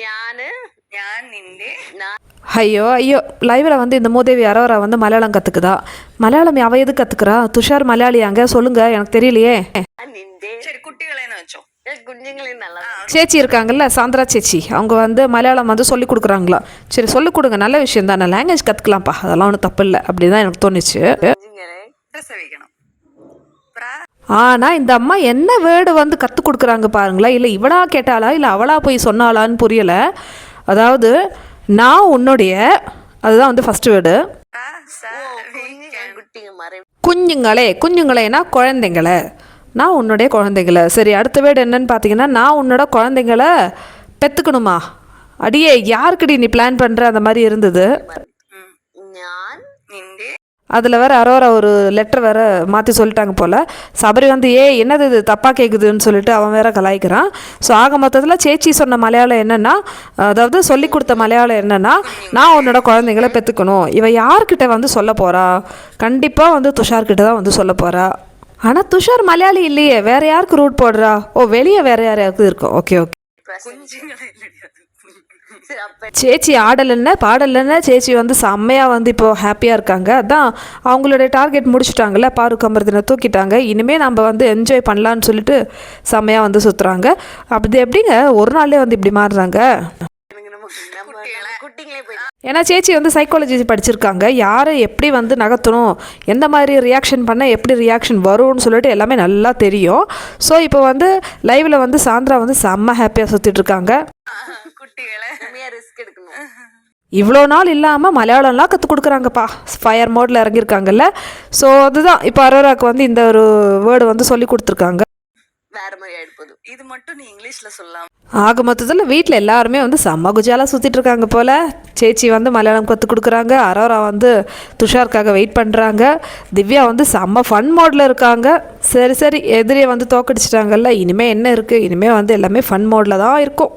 ഞാന് ഞാൻ നിന്റെ ஐயோ ஐயோ லைவில் வந்து இந்த மூதேவி அரோரா வந்து மலையாளம் கற்றுக்குதா மலையாளம் அவ எது கற்றுக்குறா துஷார் மலையாளியாங்க சொல்லுங்க எனக்கு தெரியலையே ഞാൻ നിന്റെ ശരി കുട്ടികളെന്ന് വെച്ചോ കുഞ്ഞുങ്ങളിൽ നല്ലതാ சேச்சி இருக்காங்கல்ல சாந்திரா சேச்சி அவங்க வந்து மலையாளம் வந்து சொல்லி கொடுக்குறாங்களா சரி சொல்லிக் கொடுங்க நல்ல விஷயம் தானே லாங்குவேஜ் கற்றுக்கலாம்ப்பா அதெல்லாம் ஒன்றும் தப்பு இல்லை அப்படி தான் எனக்கு தோணுச்சு കുഞ്ഞുങ്ങളെ പ്രസവിക്കണം പ്രാ- ஆனால் இந்த அம்மா என்ன வேர்டு வந்து கற்றுக் கொடுக்குறாங்க பாருங்களேன். இல்லை இவளாக கேட்டாளா? இல்லை அவளாக போய் சொன்னாளான்னு புரியலை. அதாவது நான் உன்னுடைய அதுதான் வந்து ஃபஸ்ட் வேர்டு குஞ்சுங்களே குஞ்சுங்களேன்னா குழந்தைங்கள. நான் உன்னுடைய குழந்தைங்கள சரி அடுத்த வேர்டு என்னன்னு பார்த்தீங்கன்னா நான் உன்னோட குழந்தைங்கள பெற்றுக்கணுமா அடியே யாருக்கடி நீ பிளான் பண்ணுற அந்த மாதிரி இருந்தது. அதில் வேறு அரோரா ஒரு லெட்டர் வேறு மாற்றி சொல்லிட்டாங்க போல். சபரி வந்து ஏ என்னது இது? தப்பாக கேட்குதுன்னு சொல்லிட்டு அவன் வேற கலாய்க்கிறான். ஸோ ஆக மொத்தத்தில் சேச்சி சொன்ன மலையாளம் என்னென்னா அதாவது சொல்லி கொடுத்த மலையாளம் என்னென்னா நான் உன்னோட குழந்தைங்கள பெற்றுக்கணும் இவன் யார்கிட்ட வந்து சொல்ல போகிறா கண்டிப்பாக வந்து துஷார்கிட்ட தான் வந்து சொல்ல போகிறா ஆனால் துஷார் மலையாளி இல்லையே. வேறு யாருக்கு ரூட் போடுறா? ஓ வெளியே வேறு யாராவது இருக்கும் ஓகே ஓகே சேச்சி ஆடலைன்னா பாடலைன்னா சேச்சி வந்து செம்மையாக வந்து இப்போது ஹாப்பியாக இருக்காங்க. அதான் அவங்களுடைய டார்கெட் முடிச்சுட்டாங்கல்ல பாருக்கு அமிர்தனை தூக்கிட்டாங்க. இனிமேல் நம்ம வந்து என்ஜாய் பண்ணலான்னு சொல்லிட்டு செம்மையாக வந்து சுற்றுறாங்க அப்படி எப்படிங்க? ஒரு நாள்லேயே வந்து இப்படி மாறுறாங்க. ஏன்னா சேச்சி வந்து சைக்காலஜி படிச்சிருக்காங்க. யாரை எப்படி வந்து நகர்த்தணும் எந்த மாதிரி ரியாக்ஷன் பண்ணால் எப்படி ரியாக்ஷன் வரும்னு சொல்லிட்டு எல்லாமே நல்லா தெரியும். ஸோ இப்போ வந்து லைவில் வந்து சாந்திரா வந்து செம்ம ஹாப்பியாக சுற்றிட்டு இருக்காங்க. குட்டிகளை. ரிஸ்க் எடுக்கணும். இவ்வளோ நாள் இல்லாமல் மலையாளம்லாம் கற்றுக் கொடுக்குறாங்கப்பா. ஃபயர் மோடில் இறங்கியிருக்காங்கல்ல. ஸோ அதுதான். இப்போ அரோராக்கு வந்து இந்த ஒரு வேர்டு வந்து சொல்லி கொடுத்துருக்காங்க. வேற மாதிரி ஆயிடுப்போது ഇത് மட்டும் நீ இங்கிலீஷ்ல சொல்லலாம் ஆக மொத்தத்தில் வீட்டில் எல்லாருமே வந்து செம்ம குஜாலாக சுற்றிட்டு இருக்காங்க போல். சேச்சி வந்து மலையாளம் கற்றுக் கொடுக்குறாங்க. அரோரா வந்து துஷாருக்காக வெயிட் பண்ணுறாங்க திவ்யா வந்து செம்ம ஃபன் மோடில் இருக்காங்க. சரி சரி. எதிரியை வந்து தோக்கடிச்சிட்டாங்கல்ல. இனிமேல் என்ன இருக்குது இனிமேல் வந்து எல்லாமே ஃபன் மோடில் தான் இருக்கும்.